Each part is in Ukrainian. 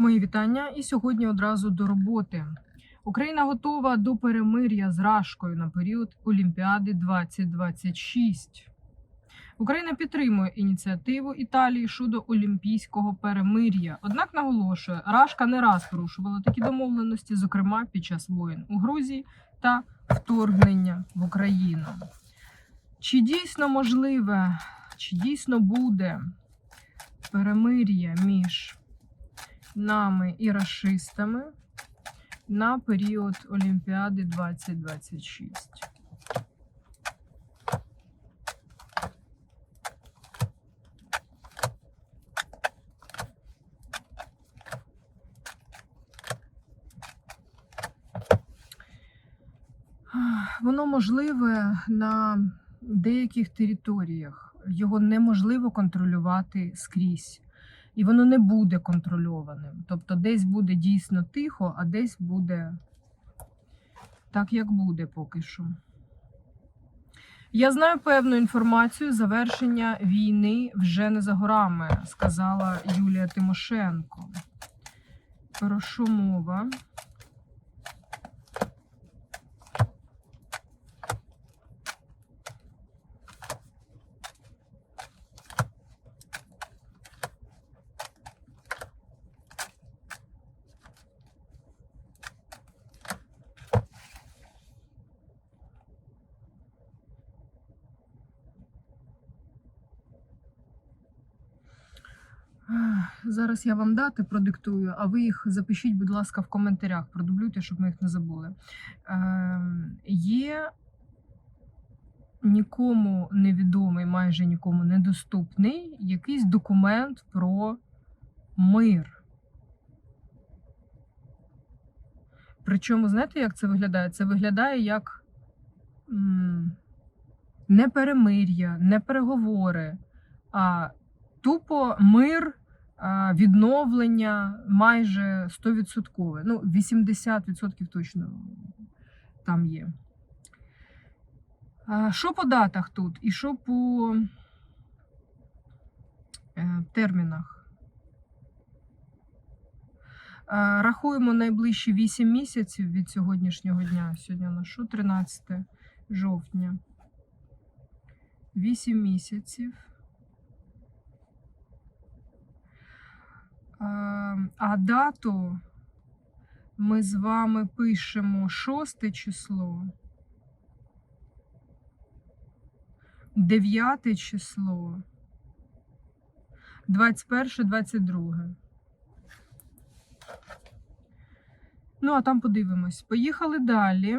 Мої вітання. І сьогодні одразу до роботи. Україна готова до перемир'я з Рашкою на період Олімпіади 2026. Україна підтримує ініціативу Італії щодо олімпійського перемир'я. Однак наголошує, Рашка не раз порушувала такі домовленості, зокрема під час воєн у Грузії та вторгнення в Україну. Чи дійсно можливе, чи дійсно буде перемир'я між нами і рашистами на період Олімпіади 2026. Ах, Воно можливе на деяких територіях. Його неможливо контролювати скрізь. І воно не буде контрольованим. Тобто десь буде дійсно тихо, а десь буде так, як буде поки що. Я знаю певну інформацію. Завершення війни вже не за горами, сказала Юлія Тимошенко. Про що мова? Зараз я вам дати продиктую, а ви їх запишіть, будь ласка, в коментарях, продублюйте, щоб ми їх не забули. Ем, є нікому невідомий, майже нікому недоступний якийсь документ про мир. Причому, знаєте, як це виглядає? Це виглядає як не перемир'я, не переговори, а тупо мир, відновлення майже 100%. Ну, 80% точно там є. Що по датах тут? І що по е, термінах? Рахуємо найближчі 8 місяців від сьогоднішнього дня. Сьогодні у нас що? 13 жовтня. 8 місяців. А, А дату ми з вами пишемо 6 число, 9 число, 21, 22. Ну, а там подивимось. Поїхали далі.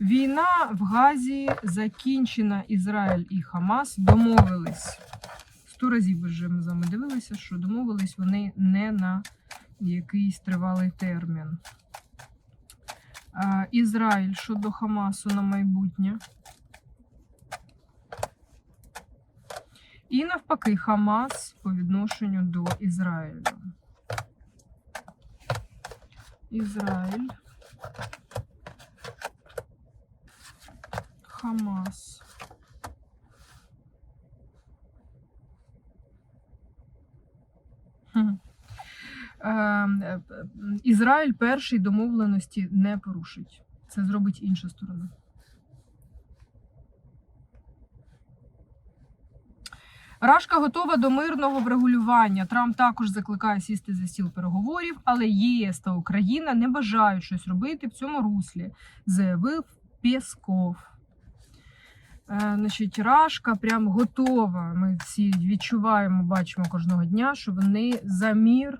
Війна в Газі закінчена. Ізраїль і Хамас домовились. Сто разів вже ми з вами дивилися, що домовились вони не на якийсь тривалий термін. Ізраїль щодо Хамасу на майбутнє. І навпаки, Хамас по відношенню до Ізраїлю. Ізраїль. Хамас. Хм. Е, е, Ізраїль перший домовленості не порушить. Це зробить інша сторона. Рашка готова до мирного врегулювання. Трамп також закликає сісти за стіл переговорів, але ЄС та Україна не бажають щось робити в цьому руслі, заявив Пєсков. Е, значить, Рашка прям готова. Ми всі відчуваємо, бачимо кожного дня, що вони за мір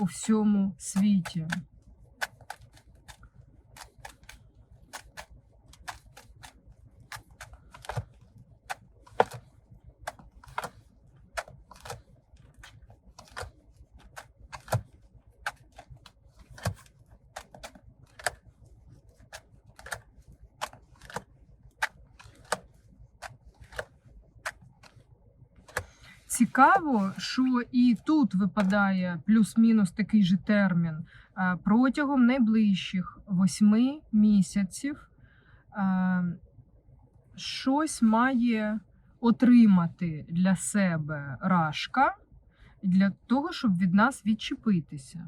у всьому світі. Цікаво, що і тут випадає плюс-мінус такий же термін. Е, Протягом найближчих восьми місяців е, щось має отримати для себе рашка для того, щоб від нас відчепитися.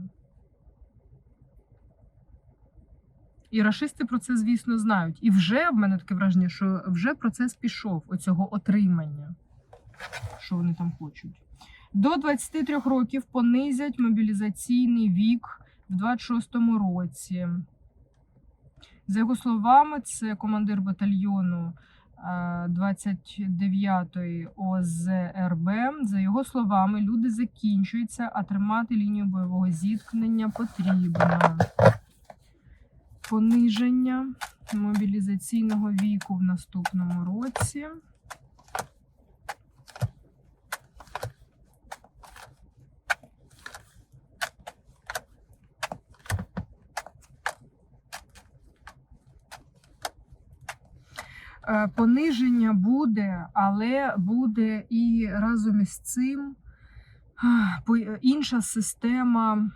І рашисти про це, звісно, знають. І вже в мене таке враження, що вже процес пішов оцього отримання, що вони там хочуть. До 23 років понизять мобілізаційний вік в 26-му році. За його словами, це командир батальйону е, 29-ї ОЗРБ. За його словами, люди закінчуються, а тримати лінію бойового зіткнення потрібно. Пониження мобілізаційного віку в наступному році. Пониження буде, але буде і разом із цим інша система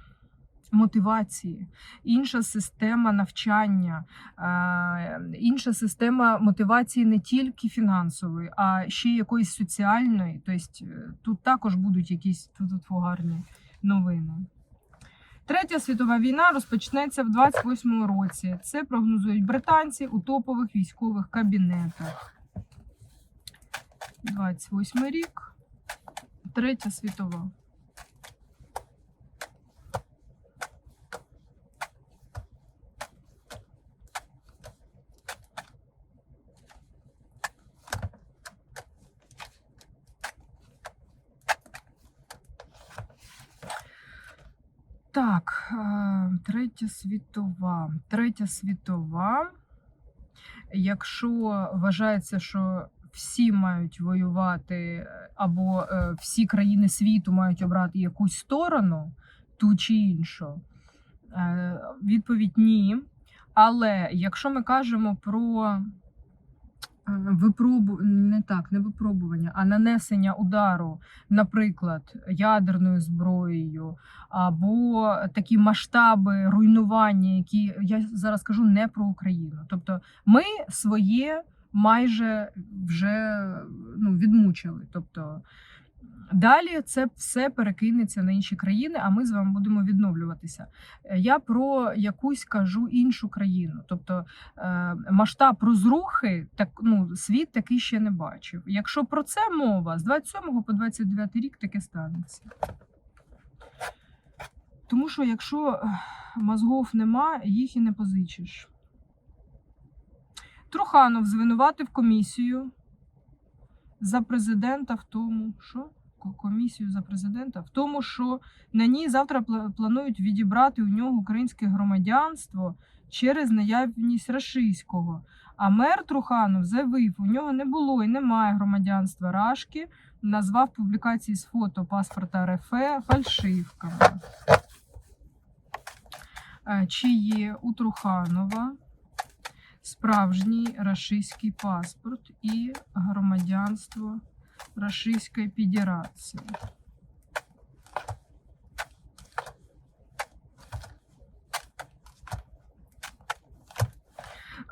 мотивації, інша система навчання, е, інша система мотивації не тільки фінансової, а ще якоїсь соціальної. Тобто е, тут також будуть якісь тут гарні новини. Третя світова війна розпочнеться в 28-му році. Це прогнозують британці у топових військових кабінетах. 28 рік. Третя світова. Так, е, третя світова. Третя світова. Якщо вважається, що всі мають воювати, е, або е, всі країни світу мають обрати якусь сторону, ту чи іншу, е, відповідь ні. Але якщо ми кажемо про випробу... не так, не випробування, а нанесення удару, наприклад, ядерною зброєю, або такі масштаби руйнування, які я зараз кажу не про Україну. Тобто ми своє майже вже ну, відмучили. Тобто далі це все перекинеться на інші країни, а ми з вами будемо відновлюватися. Е, Я про якусь кажу іншу країну. Тобто е, масштаб розрухи, так ну світ такий ще не бачив. Якщо про це мова, з 27 по 29 рік таке станеться. Тому що якщо мозгов нема, їх і не позичиш. Труханов звинуватив комісію за президента в тому, що комісію за президента в тому, що на ній завтра планують відібрати у нього українське громадянство через наявність рашистського. А мер Труханов заявив, у нього не було і немає громадянства Рашки, назвав публікації з фото паспорта РФ фальшивками. Чи є у Труханова справжній рашистський паспорт і громадянство Рашистської Федерації?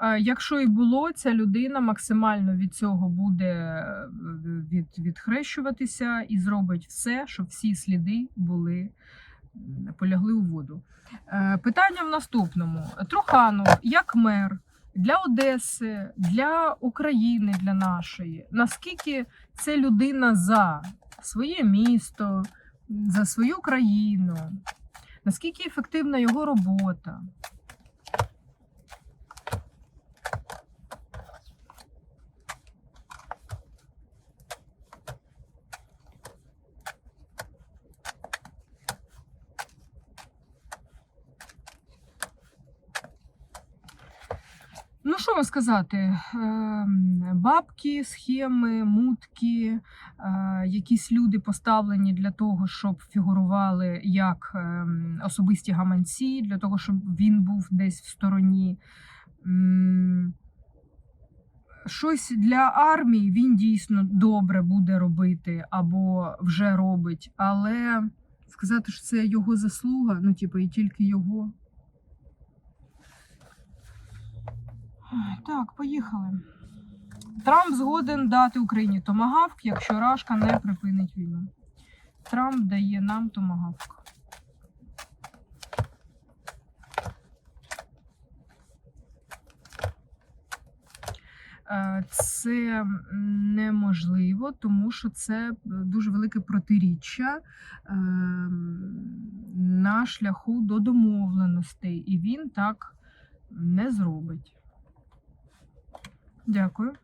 Е, Якщо і було, ця людина максимально від цього буде е, від, відхрещуватися і зробить все, щоб всі сліди були полягли у воду. Е, Питання в наступному: Труханов, як мер для Одеси, для України, для нашої, наскільки це людина за своє місто, за свою країну? Наскільки ефективна його робота? Ну, що вам сказати? Ем, Бабки, схеми, мутки, е, якісь люди поставлені для того, щоб фігурували як ем, особисті гаманці, для того, щоб він був десь в стороні. Щось для армії він дійсно добре буде робити або вже робить, але сказати, що це його заслуга, ну, типу, і тільки його. Так, поїхали. Трамп згоден дати Україні томагавк, якщо Рашка не припинить війну. Трамп дає нам томагавк. Е, Це неможливо, тому що це дуже велике протиріччя ем, на шляху до домовленостей, і він так не зробить. Дякую.